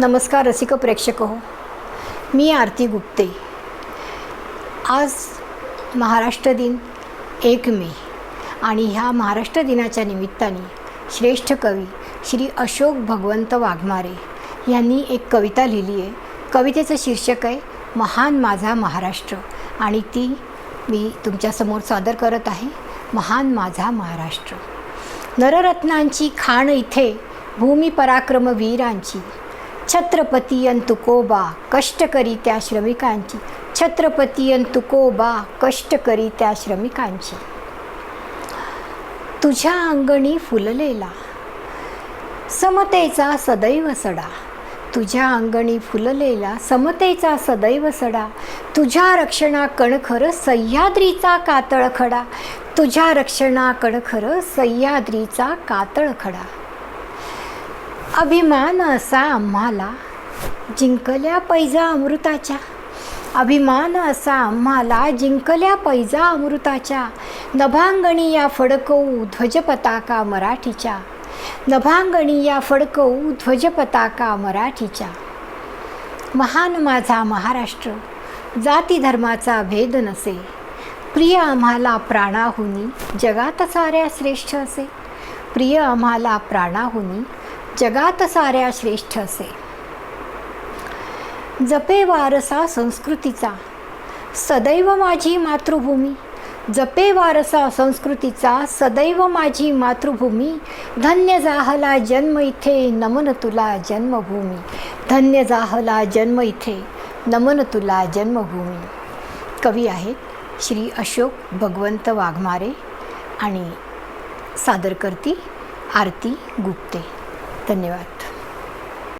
नमस्कार रसिक प्रेक्षक हो. मी आरती गुप्ते. आज महाराष्ट्र दिन एक मे आणि ह्या महाराष्ट्र दिनाच्या निमित्ताने श्रेष्ठ कवी श्री अशोक भगवंत वाघमारे यांनी एक कविता लिहिली आहे. कवितेचं शीर्षक आहे महान माझा महाराष्ट्र आणि ती मी तुमच्यासमोर सादर करत आहे महान माझा महाराष्ट्र नररत्नांची खाण इथे भूमी पराक्रम वीरांची. छत्रपती तुकोबा कष्टकरी त्या श्रमिकांची. छत्रपती तुकोबा कष्टकरी त्या श्रमिकांची. तुझ्या अंगणी फुललेला. समतेचा सदैव सडा. तुझ्या अंगणी फुललेला समतेचा सदैव सडा. तुझ्या रक्षणा कणखर सह्याद्रीचा कातळ खडा. तुझ्या रक्षणा कणखर सह्याद्रीचा कातळ खडा. अभिमान असा आम्हाला जिंकल्या पैजा अमृताच्या. अभिमान असा आम्हाला जिंकल्या पैजा अमृताच्या. नभांगणी या फडकवू ध्वज पताका मराठीच्या. नभांगणी या फडकवू ध्वज पताका मराठीच्या. महान माझा महाराष्ट्र जाती धर्माचा भेद नसे. प्रिय आम्हाला प्राणाहुनी जगात साऱ्या श्रेष्ठ असे. प्रिय आम्हाला प्राणाहुनी जगात साऱ्या श्रेष्ठ असे. जपे वारसा संस्कृतीचा. सदैव माझी मातृभूमी. जपे वारसा संस्कृतीचा सदैव माझी मातृभूमी. धन्य जाहला जन्म इथे नमन तुला जन्मभूमी. धन्य जाहला जन्म इथे नमन तुला जन्मभूमी. कवी आहेत श्री अशोक भगवंत वाघमारे आणि सादर करती आरती गुप्ते. धन्यवाद.